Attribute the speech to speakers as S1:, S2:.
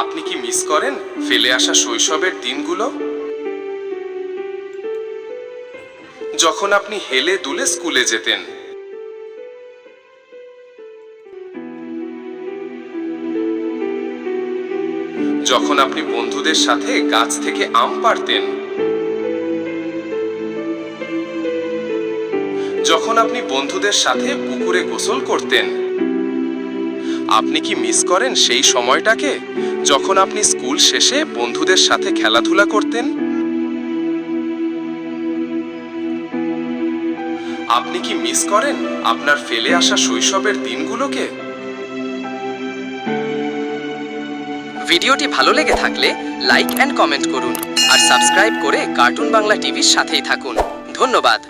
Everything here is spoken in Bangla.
S1: আপনি কি মিস করেন ফেলে আসা শৈশবের দিনগুলো? যখন আপনি হেলে দুলে স্কুলে যেতেন। যখন আপনি বন্ধুদের সাথে গাছ থেকে আম পারতেন যখন আপনি বন্ধুদের সাথে পুকুরে গোসল করতেন। আপনি কি মিস করেন সেই সময়টাকে? যখন আপনি স্কুল শেষে বন্ধুদের সাথে খেলাধুলা করতেন, আপনি কি মিস করেন আপনার ফেলে আসা শৈশবের দিনগুলোকে?
S2: ভিডিওটি ভালো লেগে থাকলে লাইক অ্যান্ড কমেন্ট করুন আর সাবস্ক্রাইব করে কার্টুন বাংলা টিভির সাথেই থাকুন। ধন্যবাদ।